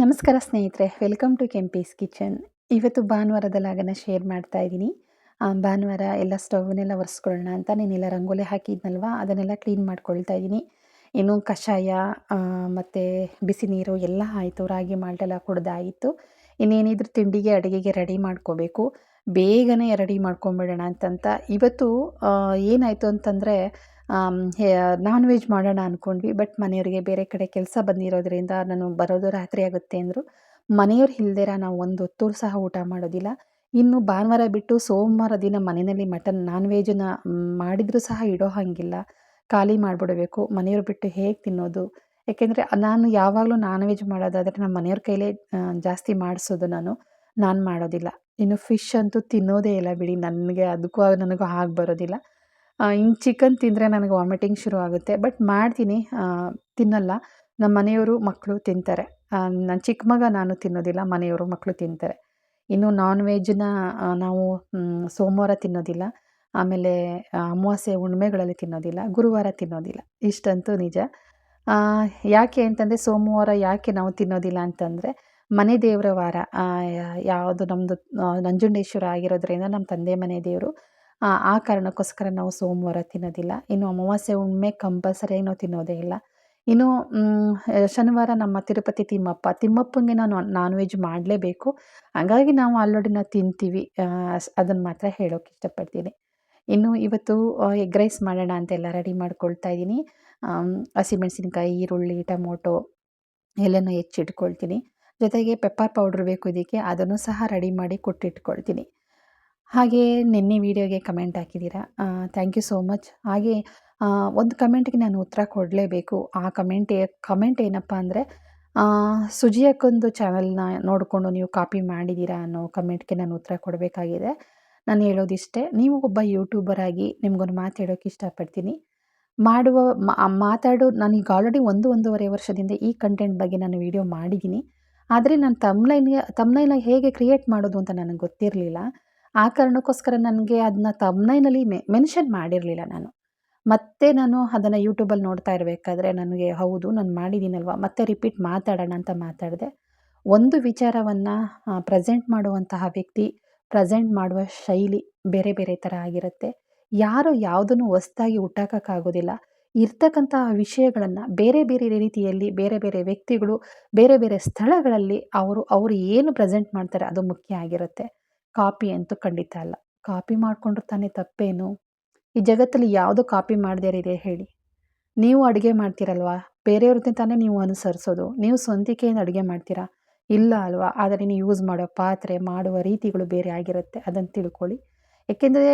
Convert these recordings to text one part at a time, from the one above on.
ನಮಸ್ಕಾರ ಸ್ನೇಹಿತರೆ, welcome to Kempee's kitchen. ಇವತ್ತು ಭಾನುವಾರದ ಲಾಗನ ಶೇರ್ ಮಾಡ್ತಾ ಇದ್ದೀನಿ. ಭಾನುವಾರ ಎಲ್ಲ ಸ್ಟವ್ನೆಲ್ಲ ಒರೆಸ್ಕೊಳ್ಳೋಣ ಅಂತ ನೀನೆಲ್ಲ ರಂಗೋಲಿ ಹಾಕಿದ್ನಲ್ವ, ಅದನ್ನೆಲ್ಲ ಕ್ಲೀನ್ ಮಾಡ್ಕೊಳ್ತಾ ಇದ್ದೀನಿ. ಇನ್ನು ಕಷಾಯ ಮತ್ತು ಬಿಸಿ ನೀರು ಎಲ್ಲ ಆಯಿತು, ರಾಗಿ ಮಾಲ್ಟೆಲ್ಲ ಕುಡ್ದಾಯಿತು. ಇನ್ನೇನಿದ್ರು ತಿಂಡಿಗೆ, ಅಡುಗೆಗೆ ರೆಡಿ ಮಾಡ್ಕೋಬೇಕು. ಬೇಗನೆ ರೆಡಿ ಮಾಡ್ಕೊಂಬಿಡೋಣ ಅಂತಂತ. ಇವತ್ತು ಏನಾಯಿತು ಅಂತಂದರೆ ನಾನ್ ವೆಜ್ ಮಾಡೋಣ ಅಂದ್ಕೊಂಡ್ವಿ ಬಟ್ ಮನೆಯವರಿಗೆ ಬೇರೆ ಕಡೆ ಕೆಲಸ ಬಂದಿರೋದ್ರಿಂದ ನಾನು ಬರೋದು ರಾತ್ರಿ ಆಗುತ್ತೆ ಅಂದರು. ಮನೆಯವ್ರು ಇಲ್ದಿರ ನಾವು ಒಂದು ಹೊತ್ತು ಸಹ ಊಟ ಮಾಡೋದಿಲ್ಲ. ಇನ್ನು ಭಾನುವಾರ ಬಿಟ್ಟು ಸೋಮವಾರ ದಿನ ಮನೆಯಲ್ಲಿ ಮಟನ್ ನಾನ್ ವೆಜ್ನ ಮಾಡಿದರೂ ಸಹ ಇಡೋ ಹಾಗಿಲ್ಲ. ಖಾಲಿ ಮಾಡಿಬಿಡಬೇಕು. ಮನೆಯವ್ರು ಬಿಟ್ಟು ಹೇಗೆ ತಿನ್ನೋದು? ಯಾಕೆಂದರೆ ನಾನು ಯಾವಾಗಲೂ ನಾನ್ ವೆಜ್ ಮಾಡೋದಾದರೆ ನಮ್ಮ ಮನೆಯವ್ರ ಕೈಲೇ ಜಾಸ್ತಿ ಮಾಡಿಸೋದು ನಾನು. ನಾನು ಮಾಡೋದಿಲ್ಲ. ಇನ್ನು ಫಿಶ್ ಅಂತೂ ತಿನ್ನೋದೇ ಇಲ್ಲ ಬಿಡಿ. ನನಗೆ ಅದಕ್ಕೂ ನನಗೂ ಆಗಿ ಬರೋದಿಲ್ಲ. ಇನ್ನು ಚಿಕನ್ ತಿಂದರೆ ನನಗೆ ವಾಮಿಟಿಂಗ್ ಶುರು ಆಗುತ್ತೆ. ಬಟ್ ಮಾಡ್ತೀನಿ. ತಿನ್ನಲ್ಲ. ನಮ್ಮ ಮನೆಯವರು ಮಕ್ಕಳು ತಿಂತಾರೆ. ನನ್ನ ಚಿಕ್ಕ ಮಗ ನಾನು ತಿನ್ನೋದಿಲ್ಲ. ಮನೆಯವರು ಮಕ್ಕಳು ತಿಂತಾರೆ. ಇನ್ನು ನಾನ್ ವೆಜ್ನ ನಾವು ಸೋಮವಾರ ತಿನ್ನೋದಿಲ್ಲ. ಆಮೇಲೆ ಅಮಾವಾಸ್ಯೆ ಹುಣ್ಮೆಗಳಲ್ಲಿ ತಿನ್ನೋದಿಲ್ಲ. ಗುರುವಾರ ತಿನ್ನೋದಿಲ್ಲ. ಇಷ್ಟಂತೂ ನಿಜ. ಯಾಕೆ ಅಂತಂದರೆ, ಸೋಮವಾರ ಯಾಕೆ ನಾವು ತಿನ್ನೋದಿಲ್ಲ ಅಂತಂದರೆ, ಮನೆ ದೇವರ ವಾರ. ಯಾವುದು ನಮ್ಮದು ನಂಜುಂಡೇಶ್ವರ ಆಗಿರೋದ್ರಿಂದ ನಮ್ಮ ತಂದೆ ಮನೆ ದೇವರು ಆ ಕಾರಣಕ್ಕೋಸ್ಕರ ನಾವು ಸೋಮವಾರ ತಿನ್ನೋದಿಲ್ಲ. ಇನ್ನು ಅಮಾವಾಸ್ಯೆ ಹುಣ್ಮೆ ಕಂಪಲ್ಸರಿಯಾಗಿ ನಾವು ತಿನ್ನೋದೇ ಇಲ್ಲ. ಇನ್ನು ಶನಿವಾರ ನಮ್ಮ ತಿರುಪತಿ ತಿಮ್ಮಪ್ಪ. ತಿಮ್ಮಪ್ಪಂಗೆ ನಾನು ನಾನ್ ವೆಜ್ ಮಾಡಲೇಬೇಕು. ಹಾಗಾಗಿ ನಾವು ಆಲ್ರೆಡಿ ನಾವು ತಿಂತೀವಿ. ಅದನ್ನು ಮಾತ್ರ ಹೇಳೋಕೆ ಇಷ್ಟಪಡ್ತೀನಿ. ಇನ್ನು ಇವತ್ತು ಎಗ್ ರೈಸ್ ಮಾಡೋಣ ಅಂತೆಲ್ಲ ರೆಡಿ ಮಾಡ್ಕೊಳ್ತಾ ಇದ್ದೀನಿ. ಹಸಿಮೆಣಸಿನ್ಕಾಯಿ, ಈರುಳ್ಳಿ, ಟೊಮೊಟೊ ಎಲ್ಲನೂ ಹೆಚ್ಚಿಟ್ಕೊಳ್ತೀನಿ. ಜೊತೆಗೆ ಪೆಪ್ಪರ್ ಪೌಡ್ರ್ ಬೇಕು ಇದಕ್ಕೆ. ಅದನ್ನು ಸಹ ರೆಡಿ ಮಾಡಿ ಕೊಟ್ಟಿಟ್ಕೊಳ್ತೀನಿ. ಹಾಗೇ ನಿನ್ನೆ ವಿಡಿಯೋಗೆ ಕಮೆಂಟ್ ಹಾಕಿದ್ದೀರಾ? ಥ್ಯಾಂಕ್ ಯು ಸೋ ಮಚ್ ಹಾಗೆ ಒಂದು ಕಮೆಂಟ್ಗೆ ನಾನು ಉತ್ತರ ಕೊಡಲೇಬೇಕು. ಆ ಕಮೆಂಟ್ ಕಮೆಂಟ್ ಏನಪ್ಪ ಅಂದರೆ ಸುಜಿಯಕ್ಕೊಂದು ಚಾನಲ್ನ ನೋಡಿಕೊಂಡು ನೀವು ಕಾಪಿ ಮಾಡಿದ್ದೀರಾ ಅನ್ನೋ ಕಮೆಂಟ್ಗೆ ನಾನು ಉತ್ತರ ಕೊಡಬೇಕಾಗಿದೆ. ನಾನು ಹೇಳೋದಿಷ್ಟೇ, ನೀವು ಒಬ್ಬ ಯೂಟ್ಯೂಬರ್ ಆಗಿ ನಿಮ್ಗೊಂದು ಮಾತು ಹೇಳೋಕ್ಕೆ ಇಷ್ಟಪಡ್ತೀನಿ. ಮಾಡುವ ಮಾತಾಡೋ ನಾನೀಗ ಆಲ್ರೆಡಿ ಒಂದು, ಒಂದೂವರೆ ವರ್ಷದಿಂದ ಈ ಕಂಟೆಂಟ್ ಬಗ್ಗೆ ನಾನು ವಿಡಿಯೋ ಮಾಡಿದ್ದೀನಿ. ಆದರೆ ನಾನು ತಮ್ಲೈನ್ಗೆ ತಮ್ಲೈನ ಹೇಗೆ ಕ್ರಿಯೇಟ್ ಮಾಡೋದು ಅಂತ ನನಗೆ ಗೊತ್ತಿರಲಿಲ್ಲ. ಆ ಕಾರಣಕ್ಕೋಸ್ಕರ ನನಗೆ ಅದನ್ನ ತಮ್ನೈನಲ್ಲಿ ಮೆ ಮೆನ್ಷನ್ ಮಾಡಿರಲಿಲ್ಲ ನಾನು. ಮತ್ತೆ ನಾನು ಅದನ್ನು ಯೂಟ್ಯೂಬಲ್ಲಿ ನೋಡ್ತಾ ಇರಬೇಕಾದ್ರೆ ನನಗೆ ಹೌದು, ನಾನು ಮಾಡಿದ್ದೀನಲ್ವ ಮತ್ತೆ ರಿಪೀಟ್ ಮಾತಾಡೋಣ ಅಂತ ಮಾತಾಡಿದೆ. ಒಂದು ವಿಚಾರವನ್ನು ಪ್ರೆಸೆಂಟ್ ಮಾಡುವಂತಹ ವ್ಯಕ್ತಿ ಪ್ರೆಸೆಂಟ್ ಮಾಡುವ ಶೈಲಿ ಬೇರೆ ಬೇರೆ ಥರ ಆಗಿರುತ್ತೆ. ಯಾರು ಯಾವುದನ್ನು ಹೊಸ್ದಾಗಿ ಹುಟ್ಟಾಕೋಕ್ಕಾಗೋದಿಲ್ಲ. ಇರ್ತಕ್ಕಂತಹ ವಿಷಯಗಳನ್ನು ಬೇರೆ ಬೇರೆ ರೀತಿಯಲ್ಲಿ ಬೇರೆ ಬೇರೆ ವ್ಯಕ್ತಿಗಳು ಬೇರೆ ಬೇರೆ ಸ್ಥಳಗಳಲ್ಲಿ ಅವರು ಅವರು ಏನು ಪ್ರೆಸೆಂಟ್ ಮಾಡ್ತಾರೆ ಅದು ಮುಖ್ಯ ಆಗಿರುತ್ತೆ. ಕಾಪಿ ಅಂತೂ ಖಂಡಿತ ಅಲ್ಲ. ಕಾಪಿ ಮಾಡಿಕೊಂಡ್ರೆ ತಾನೇ ತಪ್ಪೇನು? ಈ ಜಗತ್ತಲ್ಲಿ ಯಾವುದು ಕಾಪಿ ಮಾಡದೇ ಹೇಳಿ. ನೀವು ಅಡುಗೆ ಮಾಡ್ತೀರಲ್ವಾ? ಬೇರೆಯವ್ರದ್ದು ತಾನೇ ನೀವು ಅನುಸರಿಸೋದು. ನೀವು ಸ್ವಂತಿಕೆಯಿಂದ ಅಡುಗೆ ಮಾಡ್ತೀರಾ? ಇಲ್ಲ ಅಲ್ವಾ? ಆದರೆ ನೀವು ಯೂಸ್ ಮಾಡೋ ಪಾತ್ರೆ, ಮಾಡುವ ರೀತಿಗಳು ಬೇರೆ ಆಗಿರುತ್ತೆ. ಅದನ್ನು ತಿಳ್ಕೊಳ್ಳಿ. ಏಕೆಂದರೆ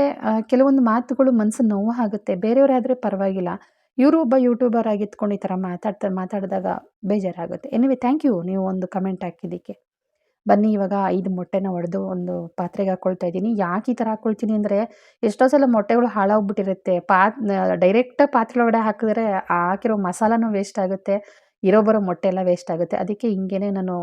ಕೆಲವೊಂದು ಮಾತುಗಳು ಮನಸ್ಸು ನೋವು ಆಗುತ್ತೆ ಬೇರೆಯವರಾದರೆ ಪರವಾಗಿಲ್ಲ. ಇವರು ಒಬ್ಬ ಯೂಟ್ಯೂಬರ್ ಆಗಿತ್ಕೊಂಡು ಈ ಥರ ಮಾತಾಡ್ತಾ, ಮಾತಾಡಿದಾಗ ಬೇಜಾರಾಗುತ್ತೆ. ಎನಿವೆ ಥ್ಯಾಂಕ್ ಯು ನೀವು ಒಂದು ಕಮೆಂಟ್ ಹಾಕಿದ್ದಕ್ಕೆ. ಬನ್ನಿ ಇವಾಗ ಐದು ಮೊಟ್ಟೆನ ಒಡೆದು ಒಂದು ಪಾತ್ರೆಗೆ ಹಾಕ್ಕೊಳ್ತಾ ಇದ್ದೀನಿ. ಯಾಕೆ ಈ ಥರ ಹಾಕ್ಕೊಳ್ತೀನಿ ಅಂದರೆ ಎಷ್ಟೋ ಸಲ ಮೊಟ್ಟೆಗಳು ಹಾಳಾಗ್ಬಿಟ್ಟಿರುತ್ತೆ. ಪಾತ್ ಡೈರೆಕ್ಟಾಗಿ ಪಾತ್ರೆ ಒಳಗಡೆ ಹಾಕಿದ್ರೆ ಹಾಕಿರೋ ಮಸಾಲನೂ ವೇಸ್ಟ್ ಆಗುತ್ತೆ, ಇರೋ ಬರೋ ಮೊಟ್ಟೆ ಎಲ್ಲ ವೇಸ್ಟ್ ಆಗುತ್ತೆ. ಅದಕ್ಕೆ ಹಿಂಗೇನೆ ನಾನು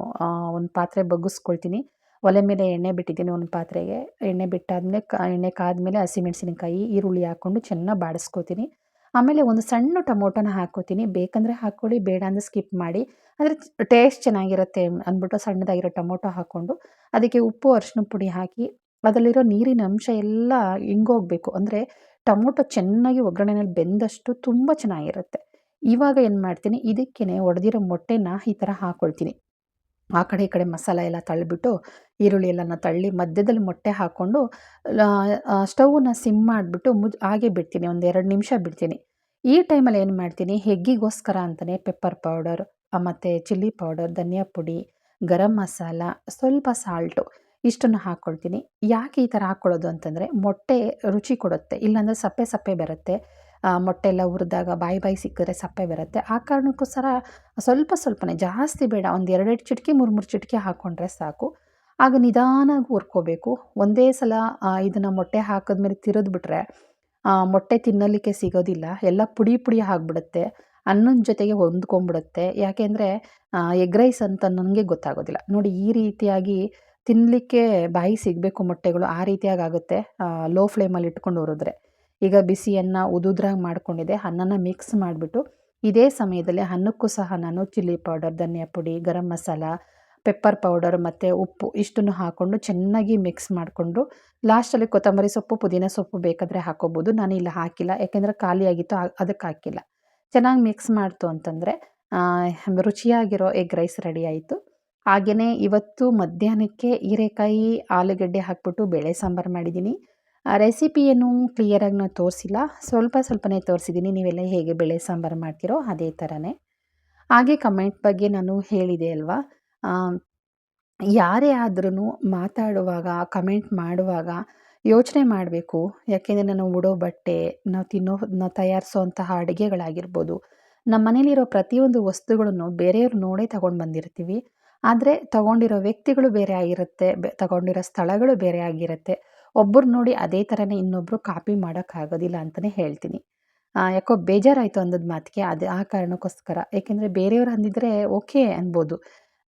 ಒಂದು ಪಾತ್ರೆ ಬಗ್ಗಿಸ್ಕೊಳ್ತೀನಿ. ಒಲೆ ಮೇಲೆ ಎಣ್ಣೆ ಬಿಟ್ಟಿದ್ದೀನಿ ಒಂದು ಪಾತ್ರೆಗೆ. ಎಣ್ಣೆ ಬಿಟ್ಟಾದ್ಮೇಲೆ ಕ, ಎಣ್ಣೆ ಕಾದ್ಮೇಲೆ ಹಸಿಮೆಣಸಿನಕಾಯಿ ಈರುಳ್ಳಿ ಹಾಕ್ಕೊಂಡು ಚೆನ್ನಾಗಿ ಬಾಡಿಸ್ಕೊತೀನಿ. ಆಮೇಲೆ ಒಂದು ಸಣ್ಣ ಟೊಮೊಟೊನ ಹಾಕ್ಕೋತೀನಿ. ಬೇಕಂದರೆ ಹಾಕ್ಕೊಳ್ಳಿ, ಬೇಡ ಅಂದರೆ ಸ್ಕಿಪ್ ಮಾಡಿ. ಅಂದರೆ ಟೇಸ್ಟ್ ಚೆನ್ನಾಗಿರುತ್ತೆ ಅಂದ್ಬಿಟ್ಟು ಸಣ್ಣದಾಗಿರೋ ಟೊಮೊಟೊ ಹಾಕ್ಕೊಂಡು ಅದಕ್ಕೆ ಉಪ್ಪು ಅರಿಶಿನ ಪುಡಿ ಹಾಕಿ ಅದರಲ್ಲಿರೋ ನೀರಿನ ಅಂಶ ಎಲ್ಲ ಹಿಂಗೋಗ್ಬೇಕು ಅಂದರೆ ಟೊಮೊಟೊ ಚೆನ್ನಾಗಿ ಒಗ್ಗರಣೆನಲ್ಲಿ ಬೆಂದಷ್ಟು ತುಂಬ ಚೆನ್ನಾಗಿರುತ್ತೆ. ಇವಾಗ ಏನು ಮಾಡ್ತೀನಿ ಇದಕ್ಕೇ ಒಡೆದಿರೋ ಮೊಟ್ಟೆನ ಈ ಥರ ಹಾಕ್ಕೊಳ್ತೀನಿ. ಆ ಕಡೆ ಈ ಕಡೆ ಮಸಾಲ ಎಲ್ಲ ತಳ್ಳಿಬಿಟ್ಟು ಈರುಳ್ಳಿ ಎಲ್ಲನ ತಳ್ಳಿ ಮಧ್ಯದಲ್ಲಿ ಮೊಟ್ಟೆ ಹಾಕ್ಕೊಂಡು ಸ್ಟವ್ನ ಸಿಮ್ ಮಾಡಿಬಿಟ್ಟು ಮುಜ್, ಹಾಗೆ ಬಿಡ್ತೀನಿ, ಒಂದು ಎರಡು ನಿಮಿಷ ಬಿಡ್ತೀನಿ. ಈ ಟೈಮಲ್ಲಿ ಏನು ಮಾಡ್ತೀನಿ, ಹೆಗ್ಗಿಗೋಸ್ಕರ ಅಂತಲೇ ಪೆಪ್ಪರ್ ಪೌಡರ್ ಮತ್ತು ಚಿಲ್ಲಿ ಪೌಡರ್, ಧನಿಯಾ ಪುಡಿ, ಗರಂ ಮಸಾಲ, ಸ್ವಲ್ಪ ಸಾಲ್ಟು ಇಷ್ಟನ್ನು ಹಾಕ್ಕೊಳ್ತೀನಿ ಯಾಕೆ ಈ ಥರ ಹಾಕ್ಕೊಳ್ಳೋದು ಅಂತಂದರೆ, ಮೊಟ್ಟೆ ರುಚಿ ಕೊಡುತ್ತೆ, ಇಲ್ಲಾಂದರೆ ಸಪ್ಪೆ ಸಪ್ಪೆ ಬರುತ್ತೆ. ಮೊಟ್ಟೆ ಎಲ್ಲ ಹುರಿದಾಗ ಬಾಯಿ ಬಾಯಿ ಸಿಕ್ಕಿದ್ರೆ ಸಪ್ಪೆ ಬರುತ್ತೆ. ಆ ಕಾರಣಕ್ಕೋಸ್ಕರ ಸ್ವಲ್ಪ ಸ್ವಲ್ಪನೇ, ಜಾಸ್ತಿ ಬೇಡ. ಒಂದು ಎರಡೆರಡು ಚಿಟಿಕೆ, ಮೂರು ಮೂರು ಚಿಟಿಕೆ ಹಾಕ್ಕೊಂಡ್ರೆ ಸಾಕು. ಆಗ ನಿಧಾನಾಗಿ ಹುರ್ಕೋಬೇಕು. ಒಂದೇ ಸಲ ಇದನ್ನು ಮೊಟ್ಟೆ ಹಾಕಿದ್ಮೇಲೆ ತಿರುದ್ಬಿಟ್ರೆ ಮೊಟ್ಟೆ ತಿನ್ನಲಿಕ್ಕೆ ಸಿಗೋದಿಲ್ಲ. ಎಲ್ಲ ಪುಡಿ ಪುಡಿ ಆಗಿಬಿಡುತ್ತೆ. ಅನ್ನದ ಜೊತೆಗೆ ಹೊಂದ್ಕೊಂಡ್ಬಿಡುತ್ತೆ ಯಾಕೆಂದರೆ ಎಗ್ ರೈಸ್ ಅಂತ ನನಗೆ ಗೊತ್ತಾಗೋದಿಲ್ಲ. ನೋಡಿ, ಈ ರೀತಿಯಾಗಿ ತಿನ್ನಲಿಕ್ಕೆ ಬಾಯಿ ಸಿಗಬೇಕು ಮೊಟ್ಟೆಗಳು ಆ ರೀತಿಯಾಗಿ ಆಗುತ್ತೆ ಲೋ ಫ್ಲೇಮಲ್ಲಿ ಇಟ್ಕೊಂಡು ಹುರಿದ್ರೆ. ಈಗ ಬಿಸಿಯನ್ನು ಉದುದ್ರಾಗ ಮಾಡ್ಕೊಂಡಿದ್ದೆ ಅನ್ನನ ಮಿಕ್ಸ್ ಮಾಡಿಬಿಟ್ಟು ಇದೇ ಸಮಯದಲ್ಲಿ ಅನ್ನಕ್ಕೂ ಸಹ ನಾನು ಚಿಲ್ಲಿ ಪೌಡರ್ ಧನಿಯಾ ಪುಡಿ, ಗರಂ ಮಸಾಲ ಪೆಪ್ಪರ್ ಪೌಡರ್ ಮತ್ತು ಉಪ್ಪು ಇಷ್ಟನ್ನು ಹಾಕ್ಕೊಂಡು ಚೆನ್ನಾಗಿ ಮಿಕ್ಸ್ ಮಾಡಿಕೊಂಡು ಲಾಸ್ಟಲ್ಲಿ ಕೊತ್ತಂಬರಿ ಸೊಪ್ಪು, ಪುದೀನ ಸೊಪ್ಪು ಬೇಕಾದರೆ ಹಾಕೋಬೋದು. ನಾನು ಇಲ್ಲಿ ಹಾಕಿಲ್ಲ, ಯಾಕೆಂದರೆ ಖಾಲಿಯಾಗಿತ್ತು ಅದಕ್ಕೆ ಹಾಕಿಲ್ಲ. ಚೆನ್ನಾಗಿ ಮಿಕ್ಸ್ ಮಾಡ್ತು ಅಂತಂದರೆ ರುಚಿಯಾಗಿರೋ ಎಗ್ ರೈಸ್ ರೆಡಿ ಆಯಿತು. ಹಾಗೆಯೇ ಇವತ್ತು ಮಧ್ಯಾಹ್ನಕ್ಕೆ ಹೀರೆಕಾಯಿ, ಆಲೂಗಡ್ಡೆ ಹಾಕ್ಬಿಟ್ಟು ಬೇಳೆ ಸಾಂಬಾರು ಮಾಡಿದ್ದೀನಿ. ರೆಸಿಪಿಯನ್ನು ಕ್ಲಿಯರಾಗಿ ನಾನು ತೋರಿಸಿಲ್ಲ. ಸ್ವಲ್ಪ ಸ್ವಲ್ಪನೇ ತೋರಿಸಿದ್ದೀನಿ ನೀವೆಲ್ಲ ಹೇಗೆ ಬೇಳೆ ಸಾಂಬಾರು ಮಾಡ್ತೀರೋ ಅದೇ ಥರನೇ ಹಾಗೆ ಕಮೆಂಟ್ ಬಗ್ಗೆ ನಾನು ಹೇಳಿದೆ ಅಲ್ವಾ? ಯಾರೇ ಆದ್ರೂ ಮಾತಾಡುವಾಗ ಕಮೆಂಟ್ ಮಾಡುವಾಗ ಯೋಚನೆ ಮಾಡಬೇಕು. ಯಾಕೆಂದರೆ ನಾನು ಉಡೋ ಬಟ್ಟೆ, ನಾವು ತಿನ್ನೋ ನಾವು ತಯಾರಿಸೋವಂತಹ ಅಡುಗೆಗಳಾಗಿರ್ಬೋದು, ನಮ್ಮ ಮನೇಲಿರೋ ಪ್ರತಿಯೊಂದು ವಸ್ತುಗಳನ್ನು ಬೇರೆಯವ್ರು ನೋಡೇ ತಗೊಂಡು ಬಂದಿರ್ತೀವಿ. ಆದರೆ ತಗೊಂಡಿರೋ ವ್ಯಕ್ತಿಗಳು ಬೇರೆ ಆಗಿರುತ್ತೆ, ಬೆ, ತಗೊಂಡಿರೋ ಸ್ಥಳಗಳು ಬೇರೆ ಆಗಿರುತ್ತೆ. ಒಬ್ಬರು ನೋಡಿ ಅದೇ ಥರನೇ ಇನ್ನೊಬ್ಬರು ಕಾಪಿ ಮಾಡೋಕ್ಕಾಗೋದಿಲ್ಲ ಅಂತಲೇ ಹೇಳ್ತೀನಿ. ಯಾಕೋ ಬೇಜಾರಾಯಿತು ಅನ್ನೋದು ಮಾತಿಗೆ. ಅದು ಆ ಕಾರಣಕ್ಕೋಸ್ಕರ. ಏಕೆಂದರೆ ಬೇರೆಯವ್ರು ಅಂದಿದ್ರೆ ಓಕೆ ಅನ್ಬೋದು.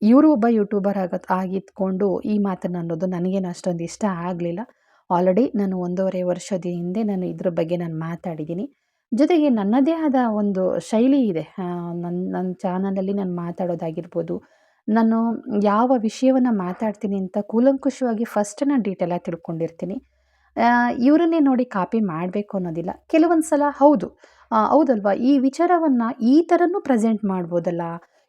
ಇವರು ಒಬ್ಬ ಯೂಟ್ಯೂಬರ್ ಆಗ ಆಗಿದ್ಕೊಂಡು ಈ ಮಾತನ್ನು ಅನ್ನೋದು ನನಗೇನು ಅಷ್ಟೊಂದು ಇಷ್ಟ ಆಗಲಿಲ್ಲ. ಆಲ್ರೆಡಿ ನಾನು ಒಂದೂವರೆ ವರ್ಷದ ಹಿಂದೆ ನಾನು ಇದ್ರ ಬಗ್ಗೆ ನಾನು ಮಾತಾಡಿದ್ದೀನಿ. ಜೊತೆಗೆ ನನ್ನದೇ ಆದ ಒಂದು ಶೈಲಿ ಇದೆ. ನನ್ನ ನನ್ನ ಚಾನಲಲ್ಲಿ ನಾನು ಮಾತಾಡೋದಾಗಿರ್ಬೋದು ನಾನು ಯಾವ ವಿಷಯವನ್ನು ಮಾತಾಡ್ತೀನಿ ಅಂತ ಕೂಲಂಕುಷವಾಗಿ ಫಸ್ಟ್ ನಾನು ಡೀಟೇಲಾಗಿ ತಿಳ್ಕೊಂಡಿರ್ತೀನಿ. ಇವರನ್ನೇ ನೋಡಿ ಕಾಪಿ ಮಾಡಬೇಕು ಅನ್ನೋದಿಲ್ಲ. ಕೆಲವೊಂದು ಸಲ ಹೌದು ಹೌದಲ್ವಾ? ಈ ವಿಚಾರವನ್ನು ಈ ಥರನೂ ಪ್ರೆಸೆಂಟ್ ಮಾಡ್ಬೋದಲ್ಲ?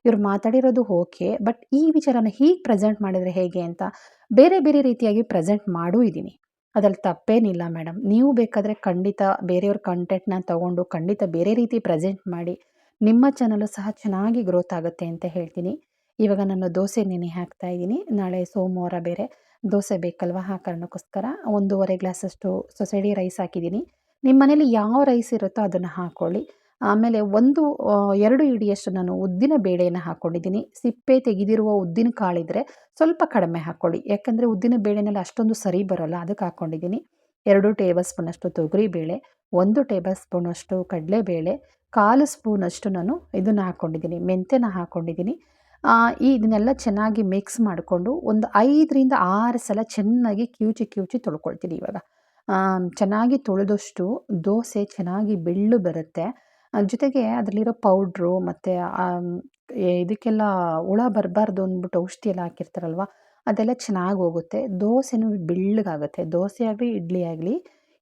ಇವರು ಮಾತಾಡಿರೋದು ಓಕೆ ಬಟ್ ಈ ವಿಚಾರನ ಹೀಗೆ ಪ್ರೆಸೆಂಟ್ ಮಾಡಿದರೆ ಹೇಗೆ ಅಂತ ಬೇರೆ ಬೇರೆ ರೀತಿಯಾಗಿ ಪ್ರೆಸೆಂಟ್ ಮಾಡೂ ಇದ್ದೀನಿ. ಅದ್ರಲ್ಲಿ ತಪ್ಪೇನಿಲ್ಲ ಮೇಡಮ್ ನೀವು ಬೇಕಾದರೆ ಖಂಡಿತ ಬೇರೆಯವ್ರ ಕಂಟೆಂಟ್ನ ತಗೊಂಡು ಖಂಡಿತ ಬೇರೆ ರೀತಿ ಪ್ರೆಸೆಂಟ್ ಮಾಡಿ ನಿಮ್ಮ ಚಾನಲು ಸಹ ಚೆನ್ನಾಗಿ ಗ್ರೋತ್ ಆಗುತ್ತೆ ಅಂತ ಹೇಳ್ತೀನಿ. ಇವಾಗ ನಾನು ದೋಸೆ ನೆನೆ ಹಾಕ್ತಾ ಇದ್ದೀನಿ. ನಾಳೆ ಸೋಮವಾರ ಬೇರೆ ದೋಸೆ ಬೇಕಲ್ವ? ಆ ಕಾರಣಕ್ಕೋಸ್ಕರ ಒಂದೂವರೆ ಗ್ಲಾಸಷ್ಟು ಸೊಸೈಡಿ ರೈಸ್ ಹಾಕಿದ್ದೀನಿ. ನಿಮ್ಮ ಮನೇಲಿ ಯಾವ ರೈಸ್ ಇರುತ್ತೋ ಅದನ್ನು ಹಾಕ್ಕೊಳ್ಳಿ ಆಮೇಲೆ ಒಂದು ಎರಡು ಹಿಡಿಯಷ್ಟು ನಾನು ಉದ್ದಿನ ಬೇಳೆಯನ್ನು ಹಾಕ್ಕೊಂಡಿದ್ದೀನಿ ಸಿಪ್ಪೆ ತೆಗೆದಿರುವ ಉದ್ದಿನ ಕಾಳಿದ್ರೆ ಸ್ವಲ್ಪ ಕಡಿಮೆ ಹಾಕ್ಕೊಳ್ಳಿ ಯಾಕಂದರೆ ಉದ್ದಿನ ಬೇಳೆನಲ್ಲಿ ಅಷ್ಟೊಂದು ಸರಿ ಬರೋಲ್ಲ, ಅದಕ್ಕೆ ಹಾಕ್ಕೊಂಡಿದ್ದೀನಿ ಎರಡು ಟೇಬಲ್ ಸ್ಪೂನಷ್ಟು ತೊಗರಿಬೇಳೆ ಒಂದು ಟೇಬಲ್ ಸ್ಪೂನಷ್ಟು ಕಡಲೆಬೇಳೆ, ಕಾಲು ಸ್ಪೂನಷ್ಟು ನಾನು ಇದನ್ನು ಹಾಕ್ಕೊಂಡಿದ್ದೀನಿ ಮೆಂತ್ಯನ ಹಾಕ್ಕೊಂಡಿದ್ದೀನಿ ಇದನ್ನೆಲ್ಲ ಚೆನ್ನಾಗಿ ಮಿಕ್ಸ್ ಮಾಡಿಕೊಂಡು ಒಂದು ಐದರಿಂದ ಆರು ಸಲ ಚೆನ್ನಾಗಿ ಕಿವುಚಿ ಕಿವುಚಿ ತೊಳ್ಕೊಳ್ತೀನಿ ಇವಾಗ. ಚೆನ್ನಾಗಿ ತೊಳೆದಷ್ಟು ದೋಸೆ ಚೆನ್ನಾಗಿ ಬೆಳ್ಳು ಬರುತ್ತೆ. ಜೊತೆಗೆ ಅದರಲ್ಲಿರೋ ಪೌಡ್ರು ಮತ್ತು ಇದಕ್ಕೆಲ್ಲ ಹುಳ ಬರಬಾರ್ದು ಅಂದ್ಬಿಟ್ಟು ಔಷಧಿ ಎಲ್ಲ ಹಾಕಿರ್ತಾರಲ್ವ, ಅದೆಲ್ಲ ಚೆನ್ನಾಗಿ ಹೋಗುತ್ತೆ. ದೋಸೆನೂ ಬೆಳ್ಳಗಾಗುತ್ತೆ. ದೋಸೆ ಆಗಲಿ, ಇಡ್ಲಿ ಆಗಲಿ,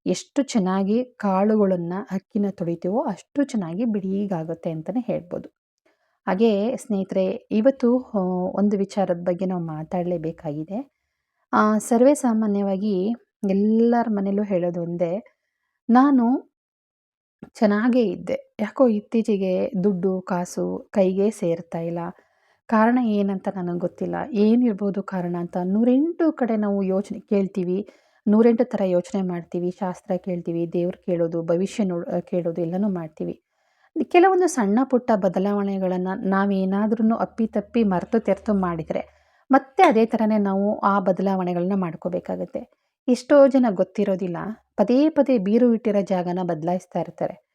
ಎಷ್ಟು ಚೆನ್ನಾಗಿ ಕಾಳುಗಳನ್ನು ಅಕ್ಕಿನ ತೊಳಿತೀವೋ ಅಷ್ಟು ಚೆನ್ನಾಗಿ ಬಿಡೀಗಾಗುತ್ತೆ ಅಂತಲೇ ಹೇಳ್ಬೋದು. ಹಾಗೇ ಸ್ನೇಹಿತರೆ, ಇವತ್ತು ಒಂದು ವಿಚಾರದ ಬಗ್ಗೆ ನಾವು ಮಾತಾಡಲೇಬೇಕಾಗಿದೆ. ಸರ್ವೇ ಸಾಮಾನ್ಯವಾಗಿ ಎಲ್ಲರ ಮನೇಲೂ ಹೇಳೋದು ಒಂದೇ, ನಾನು ಚೆನ್ನಾಗೇ ಇದ್ದೆ. ಯಾಕೋ ಇತ್ತೀಚೆಗೆ ದುಡ್ಡು, ಕಾಸು ಕೈಗೆ ಸೇರ್ತಾ ಇಲ್ಲ. ಕಾರಣ ಏನಂತ ನನಗೆ ಗೊತ್ತಿಲ್ಲ. ಏನಿರ್ಬೋದು ಕಾರಣ ಅಂತ ನೂರೆಂಟು ಕಡೆ ನಾವು ಯೋಚನೆ ಕೇಳ್ತೀವಿ. ನೂರೆಂಟು ಥರ ಯೋಚನೆ ಮಾಡ್ತೀವಿ. ಶಾಸ್ತ್ರ ಕೇಳ್ತೀವಿ, ದೇವ್ರು ಕೇಳೋದು, ಭವಿಷ್ಯ ನೋಡ್, ಕೇಳೋದು ಎಲ್ಲನೂ ಮಾಡ್ತೀವಿ. ಕೆಲವೊಂದು ಸಣ್ಣ ಪುಟ್ಟ ಬದಲಾವಣೆಗಳನ್ನು ನಾವೇನಾದ್ರೂ ಅಪ್ಪಿತಪ್ಪಿ ಮರೆತು ತೆರೆತು ಮಾಡಿದರೆ ಮತ್ತೆ ಅದೇ ಥರನೇ ನಾವು ಆ ಬದಲಾವಣೆಗಳನ್ನ ಮಾಡ್ಕೋಬೇಕಾಗತ್ತೆ. ಎಷ್ಟೋ ಜನ ಗೊತ್ತಿರೋದಿಲ್ಲ. ಪದೇ ಪದೇ ಬೀರು ಇಟ್ಟಿರೋ ಜಾಗನ ಬದಲಾಯಿಸ್ತಾ ಇರ್ತಾರೆ.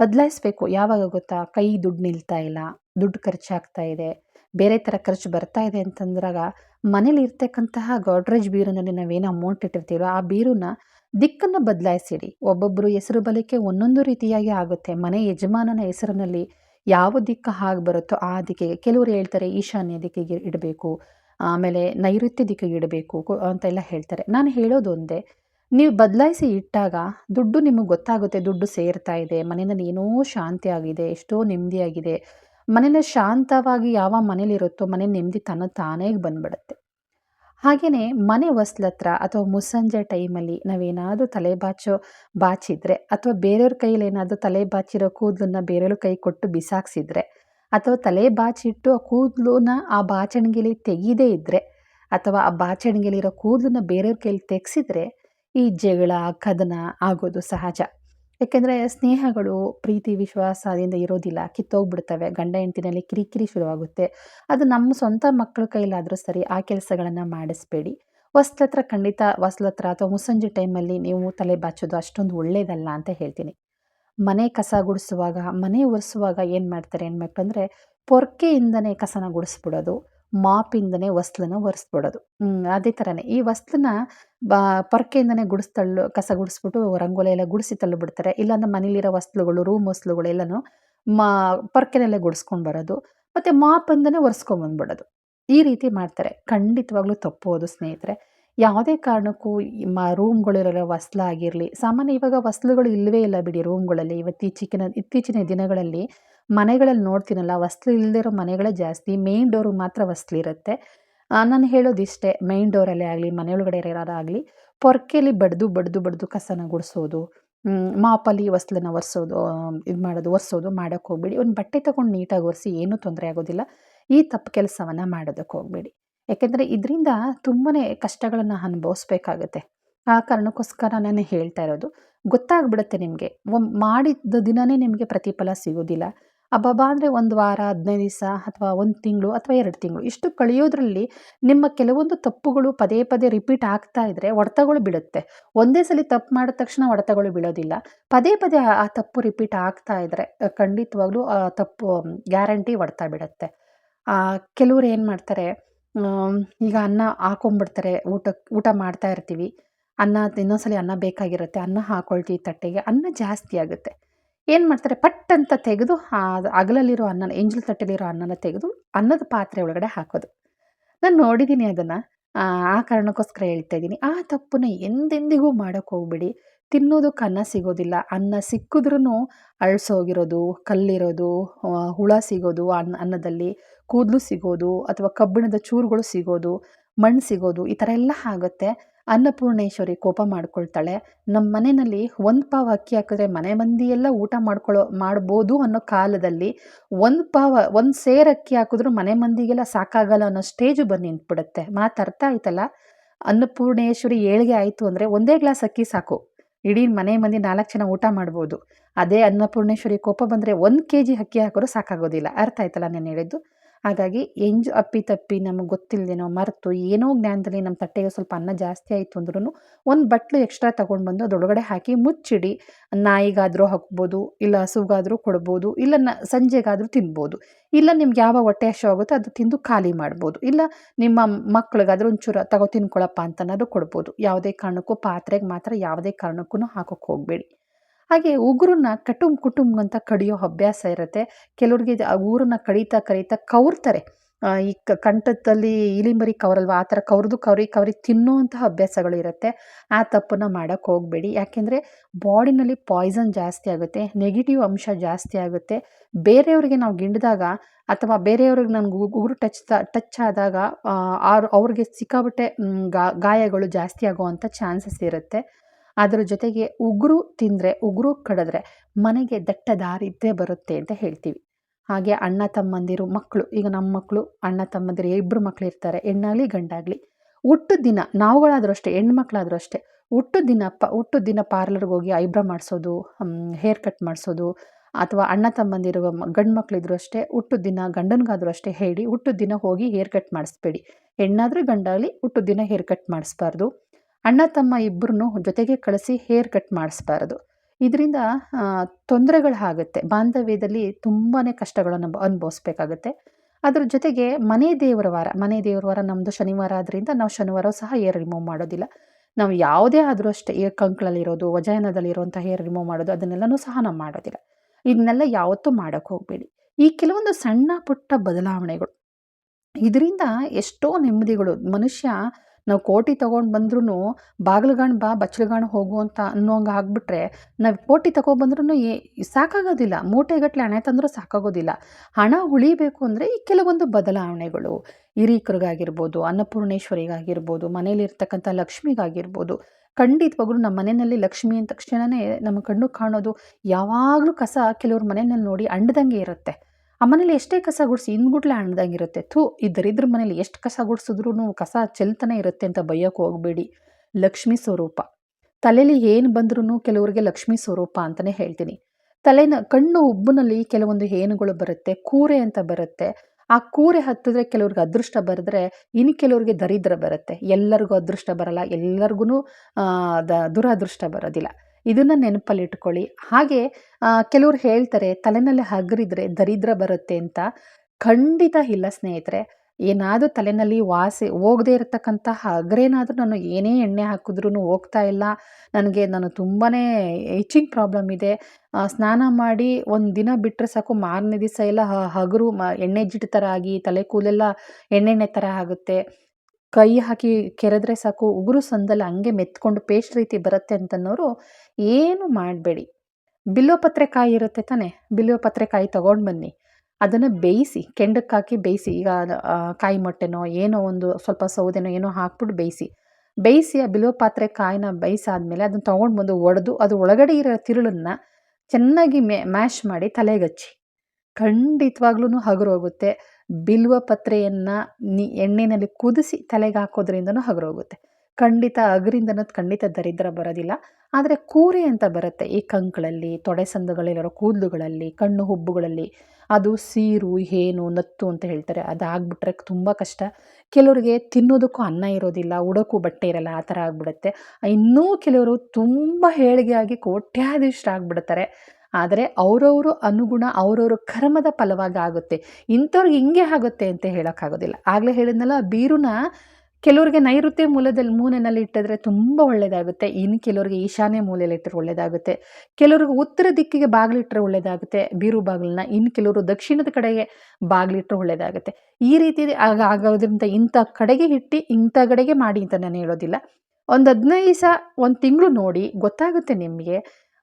ಬದಲಾಯಿಸ್ಬೇಕು. ಯಾವಾಗ ಗೊತ್ತಾ? ಕೈ ದುಡ್ಡು ನಿಲ್ತಾ ಇಲ್ಲ. ದುಡ್ಡು ಖರ್ಚಾಗ್ತಾ ಇದೆ. ಬೇರೆ ಥರ ಖರ್ಚು ಬರ್ತಾ ಇದೆ ಅಂತಂದ್ರಾಗ ಮನೇಲಿ ಇರ್ತಕ್ಕಂತಹ ಗೋಡ್ರೇಜ್ ಬೀರುನಲ್ಲಿ ನಾವೇನು ಅಮೌಂಟ್ ಇಟ್ಟಿರ್ತೀವೋ ಆ ಬೀರುನ ದಿಕ್ಕನ್ನು ಬದಲಾಯಿಸಿಡಿ. ಒಬ್ಬೊಬ್ಬರು ಹೆಸರು ಬಲಿಕೆ ಒಂದೊಂದು ರೀತಿಯಾಗಿ ಆಗುತ್ತೆ. ಮನೆ ಯಜಮಾನನ ಹೆಸರಿನಲ್ಲಿ ಯಾವ ದಿಕ್ಕು ಹಾಗೆ ಬರುತ್ತೋ ಆ ದಿಕ್ಕಿಗೆ, ಕೆಲವರು ಹೇಳ್ತಾರೆ ಈಶಾನ್ಯ ದಿಕ್ಕಿಗೆ ಇಡಬೇಕು, ಆಮೇಲೆ ನೈಋತ್ಯ ದಿಕ್ಕಿಗೆ ಇಡಬೇಕು ಅಂತೆಲ್ಲ ಹೇಳ್ತಾರೆ. ನಾನು ಹೇಳೋದು ಒಂದೇ, ನೀವು ಬದಲಾಯಿಸಿ ಇಟ್ಟಾಗ ದುಡ್ಡು ನಿಮಗೆ ಗೊತ್ತಾಗುತ್ತೆ, ದುಡ್ಡು ಸೇರ್ತಾ ಇದೆ ಮನೆಯಲ್ಲಿ ಏನೋ ಶಾಂತಿ ಆಗಿದೆ ಎಷ್ಟೋ ನೆಮ್ಮದಿಯಾಗಿದೆ ಮನೇಲಿ ಶಾಂತವಾಗಿ ಯಾವ ಮನೇಲಿರುತ್ತೋ ಮನೆ ನೆಮ್ಮದಿ ತನ್ನ ತಾನೇ ಬಂದ್ಬಿಡುತ್ತೆ. ಹಾಗೆಯೇ ಮನೆ ಹೊಸ್ಲತ್ರ ಅಥವಾ ಮುಸ್ಸಂಜೆ ಟೈಮಲ್ಲಿ ನಾವೇನಾದರೂ ತಲೆ ಬಾಚೋ, ಬಾಚಿದ್ರೆ ಅಥವಾ ಬೇರೆಯವ್ರ ಕೈಯಲ್ಲಿ ಏನಾದರೂ ತಲೆ ಬಾಚಿರೋ ಕೂದಲನ್ನ ಬೇರೆಯವ್ರ ಕೈ ಕೊಟ್ಟು ಬಿಸಾಕ್ಸಿದ್ರೆ ಅಥವಾ ತಲೆ ಬಾಚಿಟ್ಟು ಆ ಕೂದಲನ್ನ ಆ ಬಾಚಣಿಗೆಲಿ ತೆಗೀದೇ ಇದ್ದರೆ ಅಥವಾ ಆ ಬಾಚಣಿಗೆಲಿರೋ ಕೂದಲನ್ನ ಬೇರೆಯವ್ರ ಕೈಲಿ ತೆಗೆಸಿದ್ರೆ ಈ ಜಗಳ, ಕದನ ಆಗೋದು ಸಹಜ. ಯಾಕೆಂದರೆ ಸ್ನೇಹಗಳು, ಪ್ರೀತಿ ವಿಶ್ವಾಸದಿಂದ ಇರೋದಿಲ್ಲ. ಕಿತ್ತೋಗ್ಬಿಡ್ತವೆ. ಗಂಡ ಹೆಂಡತಿನಲ್ಲಿ ಕಿರಿಕಿರಿ ಶುರುವಾಗುತ್ತೆ. ಅದು ನಮ್ಮ ಸ್ವಂತ ಮಕ್ಕಳ ಕೈಲಾದರೂ ಸರಿ ಆ ಕೆಲಸಗಳನ್ನು ಮಾಡಿಸ್ಬೇಡಿ. ಹೊಸ್ಲತ್ರ ಖಂಡಿತ, ಹೊಸ್ಲತ್ರ ಅಥವಾ ಮುಸ್ಸಂಜೆ ಟೈಮಲ್ಲಿ ನೀವು ತಲೆ ಬಾಚೋದು ಅಷ್ಟೊಂದು ಒಳ್ಳೆಯದಲ್ಲ ಅಂತ ಹೇಳ್ತೀನಿ. ಮನೆ ಕಸ ಗುಡಿಸುವಾಗ, ಮನೆ ಒರೆಸುವಾಗ ಏನು ಮಾಡ್ತಾರೆ ಏನು ಅಂದರೆ, ಪೊರ್ಕೆಯಿಂದನೇ ಕಸನ ಗುಡಿಸ್ಬಿಡೋದು. ಮಾಪಿಂದನೇ ಹೊಸ್ಲನ್ನ ಒರೆಸ್ಬಿಡೋದು. ಅದೇ ಥರನೇ ಈ ಹೊಸ್ಲನ್ನ ಬಾ, ಪೊರ್ಕೆಯಿಂದನೇ ಗುಡಿಸ್ತಳ್ಳು ಕಸ ಗುಡಿಸ್ಬಿಟ್ಟು ರಂಗೋಲಿ ಎಲ್ಲ ಗುಡಿಸಿ ತಳ್ಳಿಬಿಡ್ತಾರೆ. ಇಲ್ಲಾಂದ್ರೆ ಮನೇಲಿರೋ ವಸ್ತುಗಳು ರೂಮ್ ಹೊಸ್ಲುಗಳು ಎಲ್ಲನೂ ಮಾ, ಪೊರ್ಕೆನಲ್ಲೇ ಗುಡಿಸ್ಕೊಂಡು ಬರೋದು. ಮತ್ತು ಮಾಪಿಂದನೇ ಒರೆಸ್ಕೊಂಬಂದ್ಬಿಡೋದು ಈ ರೀತಿ ಮಾಡ್ತಾರೆ. ಖಂಡಿತವಾಗ್ಲೂ ತಪ್ಪೋದು ಸ್ನೇಹಿತರೆ. ಯಾವುದೇ ಕಾರಣಕ್ಕೂ ಮ ರೂಮ್ಗಳಿರೋ ಆಗಿರಲಿ ಸಾಮಾನ್ಯ ಇವಾಗ ವಸ್ಲುಗಳು ಇಲ್ಲವೇ ಇಲ್ಲ ಬಿಡಿ ರೂಮ್ಗಳಲ್ಲಿ ಇವತ್ತೀಚಿನ ಇತ್ತೀಚಿನ ದಿನಗಳಲ್ಲಿ ಮನೆಗಳಲ್ಲಿ ನೋಡ್ತೀನಲ್ಲ, ವಸ್ತು ಇಲ್ಲದಿರೋ ಮನೆಗಳೇ ಜಾಸ್ತಿ ಮೇನ್ ಡೋರು ಮಾತ್ರ ಹೊಸ್ಲಿರುತ್ತೆ ನಾನು ಹೇಳೋದಿಷ್ಟೇ ಮೇನ್ ಡೋರಲ್ಲೇ ಆಗಲಿ ಮನೆಯೊಳಗಡೆ ಇರೋದಾಗಲಿ, ಪೊರ್ಕೆಲಿ ಬಡ್ದು ಬಡ್ದು ಬಡ್ದು ಕಸನ ಗುಡಿಸೋದು ಮಾಪಲ್ಲಿ ಹೊಸ್ಲನ್ನ ಒರೆಸೋದು ಇದು ಮಾಡೋದು, ಒರೆಸೋದು ಮಾಡೋಕ್ಕೆ ಹೋಗ್ಬೇಡಿ. ಒಂದು ಬಟ್ಟೆ ತಗೊಂಡು ನೀಟಾಗಿ ಒರೆಸಿ ಏನೂ ತೊಂದರೆ ಆಗೋದಿಲ್ಲ. ಈ ತಪ್ಪು ಕೆಲಸವನ್ನು ಮಾಡೋದಕ್ಕೆ ಹೋಗಬೇಡಿ. ಯಾಕೆಂದರೆ ಇದರಿಂದ ತುಂಬಾ ಕಷ್ಟಗಳನ್ನು ಅನುಭವಿಸ್ಬೇಕಾಗುತ್ತೆ. ಆ ಕಾರಣಕ್ಕೋಸ್ಕರ ನಾನು ಹೇಳ್ತಾ ಇರೋದು, ಗೊತ್ತಾಗ್ಬಿಡುತ್ತೆ ನಿಮಗೆ. ಮಾಡಿದ ದಿನವೇ ನಿಮಗೆ ಪ್ರತಿಫಲ ಸಿಗೋದಿಲ್ಲ. ಅಬ್ಬಬ್ಬಾ ಅಂದರೆ ಒಂದು ವಾರ, ಹದಿನೈದು ದಿವಸ ಅಥವಾ ಒಂದು ತಿಂಗಳು ಅಥವಾ ಎರಡು ತಿಂಗಳು ಇಷ್ಟು ಕಳೆಯೋದ್ರಲ್ಲಿ ನಿಮ್ಮ ಕೆಲವೊಂದು ತಪ್ಪುಗಳು ಪದೇ ಪದೇ ರಿಪೀಟ್ ಆಗ್ತಾ ಇದ್ದರೆ ಹೊಡೆತಗಳು ಬೀಳುತ್ತೆ. ಒಂದೇ ಸಲ ತಪ್ಪು ಮಾಡಿದ ತಕ್ಷಣ ಹೊಡೆತಗಳು ಬೀಳೋದಿಲ್ಲ. ಪದೇ ಪದೇ ಆ ತಪ್ಪು ರಿಪೀಟ್ ಆಗ್ತಾ ಇದ್ದರೆ ಖಂಡಿತವಾಗ್ಲೂ ಆ ತಪ್ಪು ಗ್ಯಾರಂಟಿ ಹೊಡೆತ ಬಿಡುತ್ತೆ ಕೆಲವ್ರು ಏನು ಮಾಡ್ತಾರೆ ಈಗ ಅನ್ನ ಹಾಕೊಂಬಿಡ್ತಾರೆ ಊಟಕ್ಕೆ ಊಟ ಮಾಡ್ತಾ ಇರ್ತೀವಿ. ಅನ್ನ, ಇನ್ನೊಂದ್ಸಲಿ ಅನ್ನ ಬೇಕಾಗಿರುತ್ತೆ, ಅನ್ನ ಹಾಕೊಳ್ತೀವಿ ತಟ್ಟೆಗೆ, ಅನ್ನ ಜಾಸ್ತಿ ಆಗುತ್ತೆ. ಏನು ಮಾಡ್ತಾರೆ? ಪಟ್ ಅಂತ ತೆಗೆದು ಅಗಲಲ್ಲಿರೋ ಅನ್ನನ ಎಂಜಲು ತಟ್ಟೆಲಿರೋ ಅನ್ನನ ತೆಗೆದು ಅನ್ನದ ಪಾತ್ರೆ ಒಳಗಡೆ ಹಾಕೋದು. ನಾನು ನೋಡಿದ್ದೀನಿ ಅದನ್ನು. ಆ ಕಾರಣಕ್ಕೋಸ್ಕರ ಹೇಳ್ತಾ ಇದ್ದೀನಿ ಆ ತಪ್ಪನ್ನ ಎಂದೆಂದಿಗೂ ಮಾಡೋಕ್ಕೆ ಹೋಗ್ಬೇಡಿ. ತಿನ್ನೋದಕ್ಕೆ ಅನ್ನ ಸಿಗೋದಿಲ್ಲ. ಅನ್ನ ಸಿಕ್ಕಿದ್ರೂ ಅಳ್ಸೋಗಿರೋದು ಕಲ್ಲಿರೋದು ಹುಳ ಸಿಗೋದು, ಅನ್ನ, ಅನ್ನದಲ್ಲಿ ಕೂದಲು ಸಿಗೋದು, ಅಥವಾ ಕಬ್ಬಿಣದ ಚೂರುಗಳು ಸಿಗೋದು, ಮಣ್ಣು ಸಿಗೋದು, ಈ ಥರ ಎಲ್ಲ ಆಗುತ್ತೆ. ಅನ್ನಪೂರ್ಣೇಶ್ವರಿ ಕೋಪ ಮಾಡ್ಕೊಳ್ತಾಳೆ. ನಮ್ಮ ಮನೆಯಲ್ಲಿ ಒಂದು ಪಾವ್ ಅಕ್ಕಿ ಹಾಕಿದ್ರೆ ಮನೆ ಮಂದಿ ಎಲ್ಲ ಊಟ ಮಾಡ್ಕೊಳ್ಳೋ ಮಾಡ್ಬೋದು ಅನ್ನೋ ಕಾಲದಲ್ಲಿ ಒಂದು ಪಾವ, ಒಂದು ಸೇರು ಅಕ್ಕಿ ಹಾಕಿದ್ರು ಮನೆ ಮಂದಿಗೆಲ್ಲ ಸಾಕಾಗಲ್ಲ ಅನ್ನೋ ಸ್ಟೇಜು ಬಂದು ನಿಂತ್ಬಿಡುತ್ತೆ. ಮಾತು ಅರ್ಥ ಆಯ್ತಲ್ಲ? ಅನ್ನಪೂರ್ಣೇಶ್ವರಿ ಏಳಿಗೆ ಆಯಿತು ಅಂದರೆ ಒಂದೇ ಗ್ಲಾಸ್ ಅಕ್ಕಿ ಸಾಕು. ಇಡೀ ಮನೆ ಮಂದಿ ನಾಲ್ಕು ಜನ ಊಟ ಮಾಡ್ಬೋದು. ಅದೇ ಅನ್ನಪೂರ್ಣೇಶ್ವರಿ ಕೋಪ ಬಂದರೆ ಒಂದು ಕೆ ಜಿ ಅಕ್ಕಿ ಹಾಕೋರು ಸಾಕಾಗೋದಿಲ್ಲ. ಅರ್ಥ ಆಯ್ತಲ್ಲ ನಾನು ಹೇಳಿದ್ದು? ಹಾಗಾಗಿ ಎಂಜು ಅಪ್ಪಿತಪ್ಪಿ ನಮಗೆ ಗೊತ್ತಿಲ್ಲದೇನೋ ಮರೆತು ಏನೋ ಜ್ಞಾನದಲ್ಲಿ ನಮ್ಮ ತಟ್ಟೆಗೆ ಸ್ವಲ್ಪ ಅನ್ನ ಜಾಸ್ತಿ ಆಯಿತು ಅಂದ್ರೂ ಒಂದು ಬಟ್ಲು ಎಕ್ಸ್ಟ್ರಾ ತೊಗೊಂಡು ಬಂದು ಅದರೊಳಗಡೆ ಹಾಕಿ ಮುಚ್ಚಿಡಿ. ನಾಯಿಗಾದರೂ ಹಾಕ್ಬೋದು, ಇಲ್ಲ ಹಸುಗಾದರೂ ಕೊಡ್ಬೋದು, ಇಲ್ಲ ನ ಸಂಜೆಗಾದರೂ ತಿನ್ಬೋದು. ಇಲ್ಲ ನಿಮ್ಗೆ ಯಾವ ಹೊಟ್ಟೆ ಆಗುತ್ತೋ ಅದು ತಿಂದು ಖಾಲಿ ಮಾಡ್ಬೋದು. ಇಲ್ಲ ನಿಮ್ಮ ಮಕ್ಳಿಗಾದ್ರೂ ಒಂಚೂರು ತಗೋ ತಿನ್ಕೊಳಪ್ಪ ಅಂತನಾದ್ರೂ ಕೊಡ್ಬೋದು. ಯಾವುದೇ ಕಾರಣಕ್ಕೂ ಪಾತ್ರೆಗೆ ಮಾತ್ರ ಯಾವುದೇ ಕಾರಣಕ್ಕೂ ಹಾಕೋಕೆ ಹೋಗಬೇಡಿ. ಹಾಗೆ ಉಗುರನ್ನ ಕಟುಮ್ ಕುಟುಂಬ ಅಂತ ಕಡಿಯೋ ಅಭ್ಯಾಸ ಇರುತ್ತೆ. ಕೆಲವ್ರಿಗೆ ಆ ಊರನ್ನ ಕಡಿತಾ ಕರೀತಾ ಕವ್ರ್ತಾರೆ ಈ ಕಂಠದಲ್ಲಿ ಇಲಿಮರಿ ಕವರಲ್ವ ಆ ಥರ ಕವ್ರದು ಕವರಿ ಕವರಿ ತಿನ್ನುವಂತಹ ಅಭ್ಯಾಸಗಳು ಇರುತ್ತೆ. ಆ ತಪ್ಪನ್ನು ಮಾಡೋಕ್ಕೆ ಹೋಗಬೇಡಿ. ಯಾಕೆಂದರೆ ಬಾಡಿನಲ್ಲಿ ಪಾಯ್ಸನ್ ಜಾಸ್ತಿ ಆಗುತ್ತೆ, ನೆಗೆಟಿವ್ ಅಂಶ ಜಾಸ್ತಿ ಆಗುತ್ತೆ. ಬೇರೆಯವ್ರಿಗೆ ನಾವು ಗಿಂಡಿದಾಗ ಅಥವಾ ಬೇರೆಯವ್ರಿಗೆ ನನಗೆ ಉಗುರು ಟಚ್ ಟಚ್ ಆದಾಗ ಅವ್ರಿಗೆ ಸಿಕ್ಕಾಬಿಟ್ಟೆ ಗಾಯಗಳು ಜಾಸ್ತಿ ಆಗುವಂಥ ಚಾನ್ಸಸ್ ಇರುತ್ತೆ. ಅದರ ಜೊತೆಗೆ ಉಗುರು ತಿಂದರೆ, ಉಗುರು ಕಡಿದ್ರೆ ಮನೆಗೆ ದಟ್ಟ ದಾರಿದ್ರ್ಯ ಬರುತ್ತೆ ಅಂತ ಹೇಳ್ತೀವಿ. ಹಾಗೆ ಅಣ್ಣ ತಮ್ಮಂದಿರು ಮಕ್ಕಳು ಈಗ ನಮ್ಮ ಮಕ್ಕಳು ಅಣ್ಣ ತಮ್ಮಂದಿರು ಇಬ್ಬರು ಮಕ್ಕಳು ಇರ್ತಾರೆ, ಹೆಣ್ಣಾಗಲಿ ಗಂಡಾಗಲಿ. ಹುಟ್ಟು ದಿನ, ನಾವುಗಳಾದರೂ ಅಷ್ಟೇ ಹೆಣ್ಮಕ್ಳಾದರೂ ಅಷ್ಟೇ, ಹುಟ್ಟು ದಿನ ಪ ಹುಟ್ಟು ದಿನ ಪಾರ್ಲರ್ಗೆ ಹೋಗಿ ಐಬ್ರೋ ಮಾಡಿಸೋದು ಹೇರ್ ಕಟ್ ಮಾಡಿಸೋದು, ಅಥವಾ ಅಣ್ಣ ತಮ್ಮಂದಿರು ಗಂಡು ಮಕ್ಕಳಿದ್ರು ಅಷ್ಟೇ, ಹುಟ್ಟು ದಿನ ಗಂಡನಿಗಾದರೂ ಅಷ್ಟೇ ಹೇಳಿ, ಹುಟ್ಟು ದಿನ ಹೋಗಿ ಹೇರ್ ಕಟ್ ಮಾಡಿಸ್ಬೇಡಿ. ಹೆಣ್ಣಾದರೂ ಗಂಡಾಗಲಿ, ಹುಟ್ಟು ದಿನ ಹೇರ್ ಕಟ್ ಮಾಡಿಸ್ಬಾರ್ದು. ಅಣ್ಣ ತಮ್ಮ ಇಬ್ಬರನ್ನು ಜೊತೆಗೆ ಕಳಿಸಿ ಹೇರ್ ಕಟ್ ಮಾಡಿಸ್ಬಾರ್ದು. ಇದರಿಂದ ತೊಂದರೆಗಳಾಗುತ್ತೆ. ಬಾಂಧವ್ಯದಲ್ಲಿ ತುಂಬಾ ಕಷ್ಟಗಳನ್ನು ಅನುಭವಿಸ್ಬೇಕಾಗುತ್ತೆ. ಅದ್ರ ಜೊತೆಗೆ ಮನೆ ದೇವರ ವಾರ, ಮನೆ ದೇವರ ವಾರ ನಮ್ಮದು ಶನಿವಾರ ಆದ್ದರಿಂದ ನಾವು ಶನಿವಾರ ಸಹ ಹೇರ್ ರಿಮೂವ್ ಮಾಡೋದಿಲ್ಲ. ನಾವು ಯಾವುದೇ ಆದರೂ ಅಷ್ಟೇ ಏರ್ ಕಂಕ್ಳಲ್ಲಿರೋದು ವಜಾಯನದಲ್ಲಿರುವಂಥ ಹೇರ್ ರಿಮೂವ್ ಮಾಡೋದು, ಅದನ್ನೆಲ್ಲನೂ ಸಹ ನಾವು ಮಾಡೋದಿಲ್ಲ. ಇದನ್ನೆಲ್ಲ ಯಾವತ್ತೂ ಮಾಡೋಕ್ಕೆ ಹೋಗಬೇಡಿ. ಈ ಕೆಲವೊಂದು ಸಣ್ಣ ಪುಟ್ಟ ಬದಲಾವಣೆಗಳು, ಇದರಿಂದ ಎಷ್ಟೋ ನೆಮ್ಮದಿಗಳು, ಮನುಷ್ಯ ನಾವು ಕೋಟಿ ತೊಗೊಂಡು ಬಂದ್ರೂ ಬಾಗಿಲುಗಾಣ್ ಬಾ, ಬಚ್ಚಲುಗಾಣ್ ಹೋಗು ಅಂತ ಅನ್ನೋಂಗೆ ಆಗಿಬಿಟ್ರೆ ನಾವು ಕೋಟಿ ತಗೊಬಂದ್ರೂ ಏ, ಸಾಕಾಗೋದಿಲ್ಲ. ಮೂಟೆಗಟ್ಟಲೆ ಹಣೆ ತಂದರೂ ಸಾಕಾಗೋದಿಲ್ಲ. ಹಣ ಉಳಿಬೇಕು ಅಂದರೆ ಈ ಕೆಲವೊಂದು ಬದಲಾವಣೆಗಳು. ಹಿರೀಕರಿಗಾಗಿರ್ಬೋದು, ಅನ್ನಪೂರ್ಣೇಶ್ವರಿಗಾಗಿರ್ಬೋದು, ಮನೇಲಿರ್ತಕ್ಕಂಥ ಲಕ್ಷ್ಮಿಗಾಗಿರ್ಬೋದು. ಖಂಡಿತವಾಗ್ಲೂ ನಮ್ಮ ಮನೆಯಲ್ಲಿ ಲಕ್ಷ್ಮಿ ಅಂದ ತಕ್ಷಣವೇ ನಮ್ಮ ಕಣ್ಣು ಕಾಣೋದು ಯಾವಾಗಲೂ ಕಸ ಕೆಲವ್ರ ಮನೆಯಲ್ಲಿ ನೋಡಿ ಅಂಡ್ದಂಗೆ ಇರುತ್ತೆ. ಆ ಮನೇಲಿ ಎಷ್ಟೇ ಕಸ ಗುಡಿಸಿ ಹಿಂದ್ಗುಟ್ಲೆ ಇರುತ್ತೆ ಥೂ ದರಿದ್ರ ಮನೇಲಿ ಎಷ್ಟು ಕಸ ಗುಡಿಸಿದ್ರು ಕಸ ಚೆಲ್ತಾನೆ ಇರುತ್ತೆ ಅಂತ ಬಯ್ಯಕ್ಕೆ ಹೋಗಬೇಡಿ. ಲಕ್ಷ್ಮಿ ಸ್ವರೂಪ. ತಲೆಯಲ್ಲಿ ಏನು ಬಂದ್ರೂ ಕೆಲವರಿಗೆ ಲಕ್ಷ್ಮಿ ಸ್ವರೂಪ ಅಂತಲೇ ಹೇಳ್ತೀನಿ. ತಲೆನ, ಕಣ್ಣು ಉಬ್ಬನಲ್ಲಿ ಕೆಲವೊಂದು ಹೇನುಗಳು ಬರುತ್ತೆ, ಕೂರೆ ಅಂತ ಬರುತ್ತೆ. ಆ ಕೂರೆ ಹತ್ತಿದ್ರೆ ಕೆಲವ್ರಿಗೆ ಅದೃಷ್ಟ ಬರೆದ್ರೆ ಇನ್ನು ಕೆಲವ್ರಿಗೆ ದರಿದ್ರ ಬರುತ್ತೆ. ಎಲ್ಲರಿಗೂ ಅದೃಷ್ಟ ಬರಲ್ಲ ಎಲ್ಲರಿಗೂ ದುರದೃಷ್ಟ ಬರೋದಿಲ್ಲ. ಇದನ್ನು ನೆನಪಲ್ಲಿಟ್ಕೊಳ್ಳಿ. ಹಾಗೆ ಕೆಲವರು ಹೇಳ್ತಾರೆ, ತಲೆನಲ್ಲಿ ಹಗರಿದ್ರೆ ದರಿದ್ರ ಬರುತ್ತೆ ಅಂತ. ಖಂಡಿತ ಇಲ್ಲ ಸ್ನೇಹಿತರೆ. ಏನಾದರೂ ತಲೆನಲ್ಲಿ ವಾಸಿ, ಹೋಗದೇ ಇರತಕ್ಕಂತಹ ಹಗರೇನಾದರೂ ನಾನು ಏನೇ ಎಣ್ಣೆ ಹಾಕಿದ್ರೂ ಹೋಗ್ತಾ ಇಲ್ಲ. ನನಗೆ, ನಾನು ತುಂಬಾ ಇಚಿಂಗ್ ಪ್ರಾಬ್ಲಮ್ ಇದೆ. ಸ್ನಾನ ಮಾಡಿ ಒಂದು ದಿನ ಬಿಟ್ಟರೆ ಸಾಕು, ಮಾರನೇ ದಿವಸ ಎಲ್ಲ ಹಗರು ಎಣ್ಣೆ ಜಿಡ್ಡು ಥರ ಆಗಿ ತಲೆ ಕೂದಲೆಲ್ಲ ಎಣ್ಣೆಣ್ಣೆ ಥರ ಆಗುತ್ತೆ. ಕೈ ಹಾಕಿ ಕೆರೆದ್ರೆ ಸಾಕು, ಉಗುರು ಸಂದಲ್ಲಿ ಹಂಗೆ ಮೆತ್ಕೊಂಡು ಪೇಸ್ಟ್ ರೀತಿ ಬರುತ್ತೆ ಅಂತನ್ನೋರು ಏನು ಮಾಡಬೇಡಿ. ಬಿಲ್ವಪತ್ರೆ ಕಾಯಿ ಇರುತ್ತೆ ತಾನೇ ಬಿಲ್ವಪತ್ರೆ ಕಾಯಿ ತೊಗೊಂಡು ಬನ್ನಿ. ಅದನ್ನು ಬೇಯಿಸಿ ಕೆಂಡಕ್ಕೆ ಹಾಕಿ ಬೇಯಿಸಿ, ಈಗ ಕಾಯಿ ಮೊಟ್ಟೆನೋ ಏನೋ ಒಂದು ಸ್ವಲ್ಪ ಸೌದೆನೋ ಏನೋ ಹಾಕ್ಬಿಟ್ಟು ಬೇಯಿಸಿ. ಬೇಯಿಸಿ ಆ ಬಿಲ್ವಪಾತ್ರೆ ಕಾಯಿನ ಬೇಯಿಸಾದ್ಮೇಲೆ ಅದನ್ನು ತೊಗೊಂಡು ಬಂದು ಒಡೆದು, ಅದು ಒಳಗಡೆ ಇರೋ ತಿರುಳನ್ನು ಚೆನ್ನಾಗಿ ಮ್ಯಾಶ್ ಮಾಡಿ ತಲೆಗಚ್ಚಿ. ಖಂಡಿತವಾಗ್ಲೂ ಹಗುರೋಗುತ್ತೆ ಬಿಲ್ವ ಪತ್ರೆಯನ್ನು ನಿ ಎಣ್ಣೆಯಲ್ಲಿ ಕುದಿಸಿ ತಲೆಗೆ ಹಾಕೋದ್ರಿಂದನೂ ಹಗುರೋಗುತ್ತೆ ಖಂಡಿತ ಅಗರಿಂದನೂ ಖಂಡಿತ ದರಿದ್ರ ಬರೋದಿಲ್ಲ. ಆದರೆ ಕೂರೆ ಅಂತ ಬರುತ್ತೆ. ಈ ಕಂಕಳಲ್ಲಿ, ತೊಡೆ ಸಂದುಗಳಿರೋ ಕೂದಲುಗಳಲ್ಲಿ, ಕಣ್ಣು ಹುಬ್ಬುಗಳಲ್ಲಿ. ಅದು ಸೀರು, ಹೇನು, ನತ್ತು ಅಂತ ಹೇಳ್ತಾರೆ. ಅದು ಆಗ್ಬಿಟ್ರೆ ತುಂಬ ಕಷ್ಟ. ಕೆಲವರಿಗೆ ತಿನ್ನೋದಕ್ಕೂ ಅನ್ನ ಇರೋದಿಲ್ಲ, ಉಡೋಕ್ಕೂ ಬಟ್ಟೆ ಇರಲ್ಲ, ಆ ಥರ ಆಗ್ಬಿಡುತ್ತೆ. ಇನ್ನೂ ಕೆಲವರು ತುಂಬ ಹೇಳಿಗೆ ಆಗಿ ಕೋಟ್ಯಾಧೀಶರಾಗ್ಬಿಡ್ತಾರೆ. ಆದರೆ ಅವರವರ ಅನುಗುಣ, ಅವರವರ ಕರ್ಮದ ಫಲವಾಗಿ ಆಗುತ್ತೆ. ಇಂಥವ್ರಿಗೆ ಹಿಂಗೆ ಆಗುತ್ತೆ ಅಂತ ಹೇಳೋಕ್ಕಾಗೋದಿಲ್ಲ. ಆಗಲೇ ಹೇಳಿದ್ನಲ್ಲ, ಬೀರುನ ಕೆಲವರಿಗೆ ನೈಋತ್ಯ ಮೂಲದಲ್ಲಿ ಮೂಲೆಯಲ್ಲಿ ಇಟ್ಟಿದ್ರೆ ತುಂಬ ಒಳ್ಳೆಯದಾಗುತ್ತೆ ಇನ್ನು ಕೆಲವರಿಗೆ ಈಶಾನ್ಯ ಮೂಲೆಯಲ್ಲಿ ಇಟ್ಟರೆ ಒಳ್ಳೆಯದಾಗುತ್ತೆ ಕೆಲವ್ರಿಗೆ ಉತ್ತರ ದಿಕ್ಕಿಗೆ ಬಾಗಿಲಿಟ್ಟರೆ ಒಳ್ಳೆಯದಾಗುತ್ತೆ ಬೀರು ಬಾಗಿಲನ್ನ ಇನ್ನು ಕೆಲವರು ದಕ್ಷಿಣದ ಕಡೆಗೆ ಬಾಗಿಲಿಟ್ಟರೆ ಒಳ್ಳೆಯದಾಗುತ್ತೆ ಈ ರೀತಿ ಆಗ ಆಗೋದ್ರಿಂದ ಇಂಥ ಕಡೆಗೆ ಇಟ್ಟು ಇಂಥ ಕಡೆಗೆ ಮಾಡಿ ಅಂತ ನಾನು ಹೇಳೋದಿಲ್ಲ. ಒಂದು ಹದಿನೈದು ಸಹ ಒಂದು ತಿಂಗಳು ನೋಡಿ ಗೊತ್ತಾಗುತ್ತೆ ನಿಮಗೆ.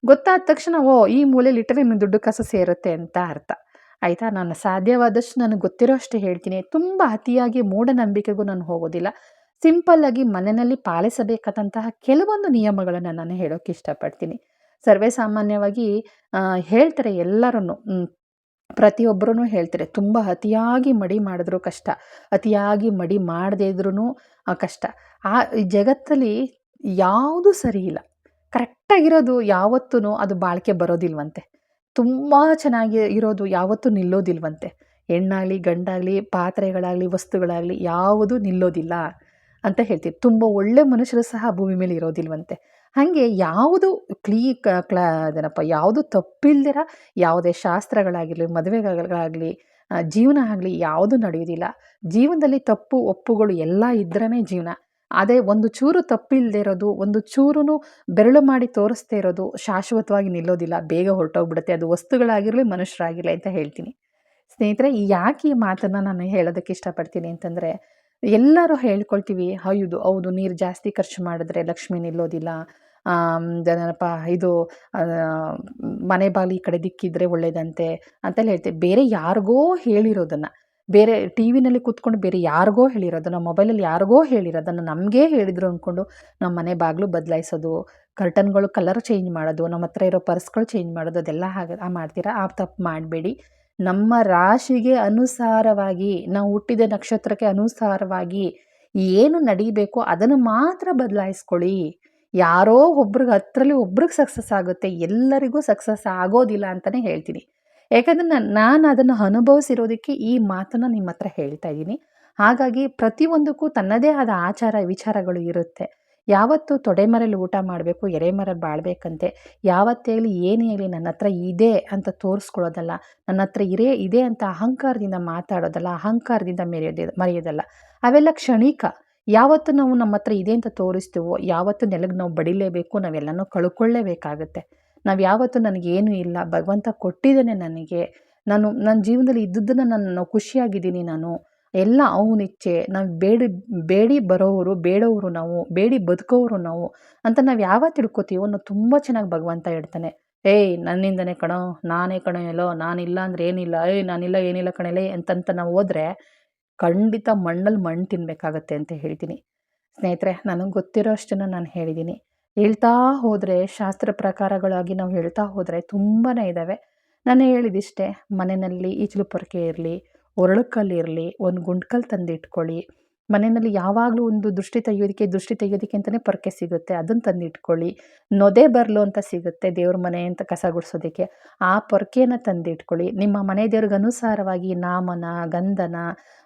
ಗೊತ್ತಾದ ತಕ್ಷಣ, ಓ, ಈ ಮೂಲೆಯಲ್ಲಿ ಇಟ್ಟರೆ ನಿಮ್ಮ ದುಡ್ಡು ಕಸ ಸೇರುತ್ತೆ ಅಂತ ಅರ್ಥ. ಆಯಿತಾ? ನಾನು ಸಾಧ್ಯವಾದಷ್ಟು ನನಗೆ ಗೊತ್ತಿರೋ ಅಷ್ಟೇ ಹೇಳ್ತೀನಿ. ತುಂಬ ಅತಿಯಾಗಿ ಮೂಢನಂಬಿಕೆಗೂ ನಾನು ಹೋಗೋದಿಲ್ಲ. ಸಿಂಪಲ್ಲಾಗಿ ಮನೆಯಲ್ಲಿ ಪಾಲಿಸಬೇಕಾದಂತಹ ಕೆಲವೊಂದು ನಿಯಮಗಳನ್ನು ನಾನು ಹೇಳೋಕ್ಕೆ ಇಷ್ಟಪಡ್ತೀನಿ. ಸರ್ವೇ ಸಾಮಾನ್ಯವಾಗಿ ಹೇಳ್ತಾರೆ ಎಲ್ಲರೂ ಪ್ರತಿಯೊಬ್ಬರೂ ಹೇಳ್ತಾರೆ. ತುಂಬ ಅತಿಯಾಗಿ ಮಡಿ ಮಾಡಿದ್ರು ಕಷ್ಟ. ಅತಿಯಾಗಿ ಮಡಿ ಮಾಡದೇ ಇದ್ರೂ ಕಷ್ಟ. ಆ ಜಗತ್ತಲ್ಲಿ ಯಾವುದೂ ಸರಿ ಇಲ್ಲ. ಕರೆಕ್ಟಾಗಿರೋದು ಯಾವತ್ತೂ ಅದು ಬಾಳಿಕೆ ಬರೋದಿಲ್ವಂತೆ. ತುಂಬ ಚೆನ್ನಾಗಿ ಇರೋದು ಯಾವತ್ತೂ ನಿಲ್ಲೋದಿಲ್ವಂತೆ. ಹೆಣ್ಣಾಗಲಿ, ಗಂಡಾಗಲಿ, ಪಾತ್ರೆಗಳಾಗಲಿ, ವಸ್ತುಗಳಾಗಲಿ ಯಾವುದು ನಿಲ್ಲೋದಿಲ್ಲ ಅಂತ ಹೇಳ್ತೀವಿ. ತುಂಬ ಒಳ್ಳೆ ಮನುಷ್ಯರು ಸಹ ಭೂಮಿ ಮೇಲೆ ಇರೋದಿಲ್ವಂತೆ. ಹಾಗೆ ಯಾವುದು ಕ್ಲೀ ಕ್ಲಾ ಅದೇನಪ್ಪ ಯಾವುದು ತಪ್ಪಿಲ್ದಿರ ಯಾವುದೇ ಶಾಸ್ತ್ರಗಳಾಗಿರಲಿ ಮದುವೆಗಳಾಗಲಿ ಜೀವನ ಆಗಲಿ ಯಾವುದು ನಡೆಯೋದಿಲ್ಲ. ಜೀವನದಲ್ಲಿ ತಪ್ಪು, ಒಪ್ಪುಗಳು ಎಲ್ಲ ಇದ್ರೇ ಜೀವನ. ಅದೇ ಒಂದು ಚೂರು ತಪ್ಪಿಲ್ಲದೆ ಇರೋದು, ಒಂದು ಚೂರು ಬೆರಳು ಮಾಡಿ ತೋರಿಸ್ತೇ ಇರೋದು ಶಾಶ್ವತವಾಗಿ ನಿಲ್ಲೋದಿಲ್ಲ. ಬೇಗ ಹೊರಟೋಗ್ಬಿಡುತ್ತೆ. ಅದು ವಸ್ತುಗಳಾಗಿರಲಿ, ಮನುಷ್ಯರಾಗಿರಲಿ ಅಂತ ಹೇಳ್ತೀನಿ. ಸ್ನೇಹಿತರೆ, ಯಾಕೆ ಈ ಮಾತನ್ನು ನಾನು ಹೇಳೋದಕ್ಕೆ ಇಷ್ಟಪಡ್ತೀನಿ ಅಂತಂದರೆ, ಎಲ್ಲರೂ ಹೇಳ್ಕೊಳ್ತೀವಿ, ಹೌದು ಹೌದು, ನೀರು ಜಾಸ್ತಿ ಖರ್ಚು ಮಾಡಿದ್ರೆ ಲಕ್ಷ್ಮಿ ನಿಲ್ಲೋದಿಲ್ಲ. ಏನಪ್ಪ, ಇದು ಮನೆ ಬಾಲಿ ಕಡೆ ದಿಕ್ಕಿದ್ರೆ ಒಳ್ಳೇದಂತೆ ಅಂತೆಲ್ಲ ಹೇಳ್ತೀವಿ. ಬೇರೆ ಯಾರಿಗೋ ಹೇಳಿರೋದನ್ನು. ಬೇರೆ ಟಿ ವಿನಲ್ಲಿ ಕೂತ್ಕೊಂಡು ಬೇರೆ ಯಾರಿಗೋ ಹೇಳಿರೋದನ್ನು ಮೊಬೈಲಲ್ಲಿ ಯಾರಿಗೋ ಹೇಳಿರೋದನ್ನು ನಮಗೇ ಹೇಳಿದರು ಅಂದ್ಕೊಂಡು ನಮ್ಮ ಮನೆ ಬಾಗಿಲು ಬದಲಾಯಿಸೋದು ಕರ್ಟನ್ಗಳು ಕಲರ್ ಚೇಂಜ್ ಮಾಡೋದು, ನಮ್ಮ ಹತ್ರ ಇರೋ ಪರ್ಸ್ಗಳು ಚೇಂಜ್ ಮಾಡೋದು, ಅದೆಲ್ಲ ಹಾಗೆ ಮಾಡ್ತೀರಾ? ಆ ತಪ್ಪು ಮಾಡಬೇಡಿ. ನಮ್ಮ ರಾಶಿಗೆ ಅನುಸಾರವಾಗಿ, ನಾವು ಹುಟ್ಟಿದ ನಕ್ಷತ್ರಕ್ಕೆ ಅನುಸಾರವಾಗಿ ಏನು ನಡೀಬೇಕು ಅದನ್ನು ಮಾತ್ರ ಬದಲಾಯಿಸ್ಕೊಳ್ಳಿ. ಯಾರೋ ಒಬ್ರಿಗೆ ಹತ್ತರಲ್ಲಿ ಒಬ್ರಿಗೆ ಸಕ್ಸಸ್ ಆಗುತ್ತೆ, ಎಲ್ಲರಿಗೂ ಸಕ್ಸಸ್ ಆಗೋದಿಲ್ಲ ಅಂತಲೇ ಹೇಳ್ತೀನಿ. ಯಾಕಂದರೆ ನಾನು ನಾನು ಅದನ್ನು ಅನುಭವಿಸಿರೋದಕ್ಕೆ ಈ ಮಾತನ್ನು ನಿಮ್ಮ ಹತ್ರ ಹೇಳ್ತಾ ಇದ್ದೀನಿ. ಹಾಗಾಗಿ ಪ್ರತಿಯೊಂದಕ್ಕೂ ತನ್ನದೇ ಆದ ಆಚಾರ ವಿಚಾರಗಳು ಇರುತ್ತೆ. ಯಾವತ್ತು ತೊಡೆ ಮರಲ್ಲಿ ಊಟ ಮಾಡಬೇಕು ಎರೆ ಮರಲ್ಲಿ ಬಾಳಬೇಕಂತೆ, ಯಾವತ್ತೇ ಆಗಲಿ, ಏನೇ ಹೇಳಿ ನನ್ನ ಹತ್ರ ಇದೆ ಅಂತ ತೋರಿಸ್ಕೊಳ್ಳೋದಲ್ಲ, ನನ್ನ ಹತ್ರ ಇರೇ, ಇದೆ ಅಂತ ಅಹಂಕಾರದಿಂದ ಮಾತಾಡೋದಲ್ಲ, ಅಹಂಕಾರದಿಂದ ಮೆರೆಯೋದ, ಮರೆಯೋದಲ್ಲ, ಅವೆಲ್ಲ ಕ್ಷಣಿಕ. ಯಾವತ್ತು ನಾವು ನಮ್ಮ ಹತ್ರ ಇದೆ ಅಂತ ತೋರಿಸ್ತೀವೋ, ಯಾವತ್ತು ನೆಲಗೆ ನಾವು ಬಡಿಲೇಬೇಕು, ನಾವೆಲ್ಲನೂ ಕಳ್ಕೊಳ್ಳೇಬೇಕಾಗತ್ತೆ. ನಾವು ಯಾವತ್ತೂ ನನಗೇನು ಇಲ್ಲ. ಭಗವಂತ ಕೊಟ್ಟಿದ್ದಾನೆ ನನಗೆ. ನಾನು ನನ್ನ ಜೀವನದಲ್ಲಿ ಇದ್ದದ್ದನ್ನು ನಾನು ಖುಷಿಯಾಗಿದ್ದೀನಿ ನಾನು. ಎಲ್ಲ ಅವನಿಚ್ಛೆ ನಾವು ಬೇಡಿ ಬೇಡಿ ಬರೋವರು ಬೇಡೋರು ನಾವು. ಬೇಡಿ ಬದುಕೋರು ನಾವು ಅಂತ ನಾವು ಯಾವಾಗ ತಿಳ್ಕೊತೀವೋ ನಾವು ತುಂಬ ಚೆನ್ನಾಗಿ ಭಗವಂತ ಹೇಳ್ತಾನೆ. ಏಯ್, ನನ್ನಿಂದನೇ ಕಣೋ, ನಾನೇ ಕಣೋ, ಎಲ್ಲೋ, ನಾನಿಲ್ಲ ಅಂದರೆ ಏನಿಲ್ಲ. ಏಯ್, ನಾನಿಲ್ಲ, ಏನಿಲ್ಲ ಕಣಲೇ ಅಂತಂತ ನಾವು ಹೋದ್ರೆ ಖಂಡಿತ ಮಣ್ಣಲ್ಲಿ ಮಣ್ಣು ತಿನ್ನಬೇಕಾಗತ್ತೆ ಅಂತ ಹೇಳ್ತೀನಿ. ಸ್ನೇಹಿತರೆ, ನನಗೆ ಗೊತ್ತಿರೋ ಅಷ್ಟನ್ನು ನಾನು ಹೇಳಿದ್ದೀನಿ. ಹೇಳ್ತಾ ಹೋದರೆ, ಶಾಸ್ತ್ರ ಪ್ರಕಾರಗಳಾಗಿ ನಾವು ಹೇಳ್ತಾ ಹೋದರೆ ತುಂಬಾ ಇದ್ದಾವೆ ನಾನು ಹೇಳಿದಿಷ್ಟೇ, ಮನೆಯಲ್ಲಿ ಈಚಲು ಪೊರಕೆ ಇರಲಿ ಒರಳುಕಲ್ಲಿರಲಿ ಒಂದು ಗುಂಡ್ಕಲ್ಲು ತಂದಿಟ್ಕೊಳ್ಳಿ. ಮನೆಯಲ್ಲಿ ಯಾವಾಗಲೂ ಒಂದು ದೃಷ್ಟಿ ತೆಗೆಯೋದಕ್ಕೆ ದೃಷ್ಟಿ ತೆಗೆಯೋದಕ್ಕೆ ಅಂತಲೇ ಪೊರಕೆ ಸಿಗುತ್ತೆ. ಅದನ್ನು ತಂದಿಟ್ಕೊಳ್ಳಿ. ನೊದೆ ಬರಲು ಅಂತ ಸಿಗುತ್ತೆ ದೇವ್ರ ಮನೆ ಅಂತ ಕಸ ಗುಡಿಸೋದಕ್ಕೆ. ಆ ಪೊರಕೆಯನ್ನು ತಂದಿಟ್ಕೊಳ್ಳಿ. ನಿಮ್ಮ ಮನೆ ದೇವ್ರಿಗೆ ಅನುಸಾರವಾಗಿ ನಾಮನ, ಗಂಧನ,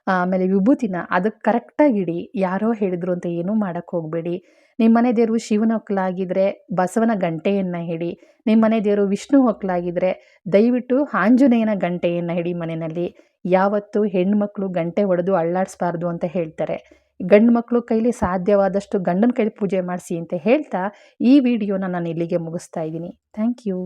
ಆಮೇಲೆ ವಿಭೂತಿನ ಅದಕ್ಕೆ ಕರೆಕ್ಟಾಗಿ ಇಡಿ. ಯಾರೋ ಹೇಳಿದ್ರು ಅಂತ ಏನೂ ಮಾಡೋಕ್ಕೆ ಹೋಗಬೇಡಿ. ನಿಮ್ಮ ಮನೆ ದೇವರು ಶಿವನ ಒಕ್ಕಲಾಗಿದ್ದರೆ ಬಸವನ ಗಂಟೆಯನ್ನು ಹಿಡಿ, ನಿಮ್ಮ ಮನೆ ದೇವರು ವಿಷ್ಣು ಒಕ್ಕಲಾಗಿದ್ದರೆ ದಯವಿಟ್ಟು ಆಂಜನೇಯನ ಗಂಟೆಯನ್ನು ಹಿಡಿ ಮನೆಯಲ್ಲಿ. ಯಾವತ್ತೂ ಹೆಣ್ಮಕ್ಳು ಗಂಟೆ ಹೊಡೆದು ಅಳ್ಳಾಡಿಸ್ಬಾರ್ದು ಅಂತ ಹೇಳ್ತಾರೆ. ಗಂಡು ಮಕ್ಕಳು ಕೈಲಿ ಸಾಧ್ಯವಾದಷ್ಟು ಗಂಡನ ಕೈಲಿ ಪೂಜೆ ಮಾಡಿಸಿ ಅಂತ ಹೇಳ್ತಾ ಈ ವಿಡಿಯೋನ ನಾನು ಇಲ್ಲಿಗೆ ಮುಗಿಸ್ತಾ ಇದ್ದೀನಿ. Thank you.